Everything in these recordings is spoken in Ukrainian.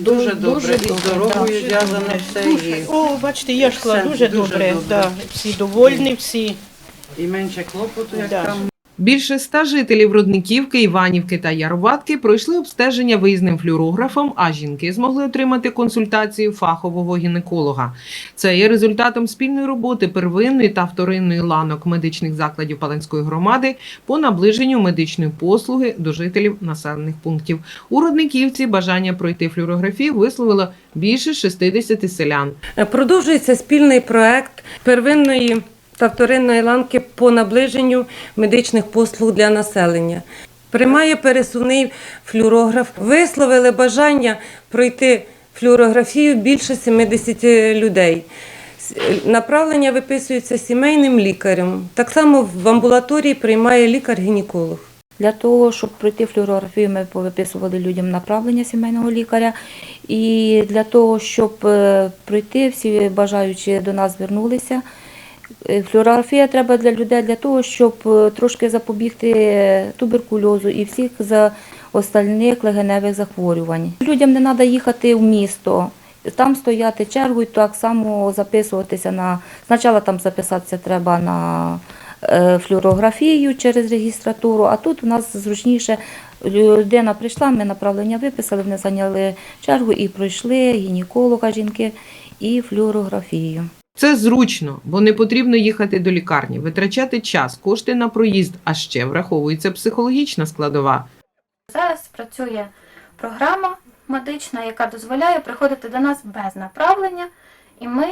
Дуже добре. І добре, дорогою да. зв'язане все. І, О, бачите, я Все дуже, дуже добре. добре. Да. Всі довольні, всі. і менше клопоту, як Да. там. Більше ста жителів Рудниківки, Іванівки та Ярватки пройшли обстеження виїзним флюорографом, а жінки змогли отримати консультацію фахового гінеколога. Це є результатом спільної роботи первинної та вторинної ланок медичних закладів Паланської громади по наближенню медичної послуги до жителів населених пунктів. У Рудниківці бажання пройти флюорографію висловило більше 60 селян. Продовжується спільний проект первинної та вторинної ланки по наближенню медичних послуг для населення. Приймає пересувний флюорограф. Висловили бажання пройти флюорографію більше 70 людей. Направлення виписується сімейним лікарем. Так само в амбулаторії приймає лікар-гінеколог. Для того, щоб пройти флюорографію, ми повиписували людям направлення сімейного лікаря. І для того, щоб е, пройти, всі бажаючі до нас звернулися. Е, Флюорографія треба для людей для того, щоб е, трошки запобігти е, туберкульозу і всіх за остальних легеневих захворювань. Людям не треба їхати в місто. Там стояти чергу і так само записуватися на спочатку там записатися треба на флюорографію через регістратуру, а тут у нас зручніше людина прийшла, ми направлення виписали, вони зайняли чергу і пройшли гінеколога жінки і флюорографію. Це зручно, бо не потрібно їхати до лікарні, витрачати час, кошти на проїзд, а ще враховується психологічна складова. Зараз працює програма медична, яка дозволяє приходити до нас без направлення, і ми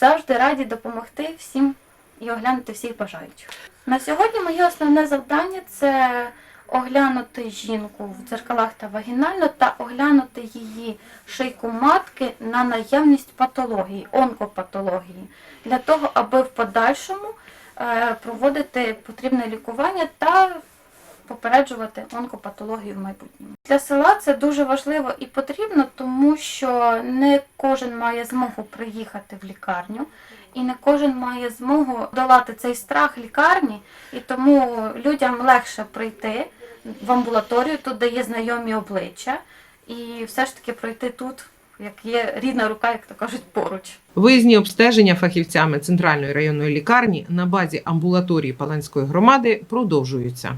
завжди раді допомогти всім і оглянути всіх бажаючих. На сьогодні моє основне завдання це оглянути жінку в дзеркалах та вагінально та оглянути її шийку матки на наявність патології, онкопатології, для того, аби в подальшому е, проводити потрібне лікування та попереджувати онкопатологію в майбутньому. Для села це дуже важливо і потрібно, тому що не кожен має змогу приїхати в лікарню, і не кожен має змогу долати цей страх лікарні, і тому людям легше прийти в амбулаторію, тут де є знайомі обличчя, і все ж таки пройти тут, як є рідна рука, як то кажуть, поруч. Виїзні обстеження фахівцями центральної районної лікарні на базі амбулаторії Паланської громади продовжуються.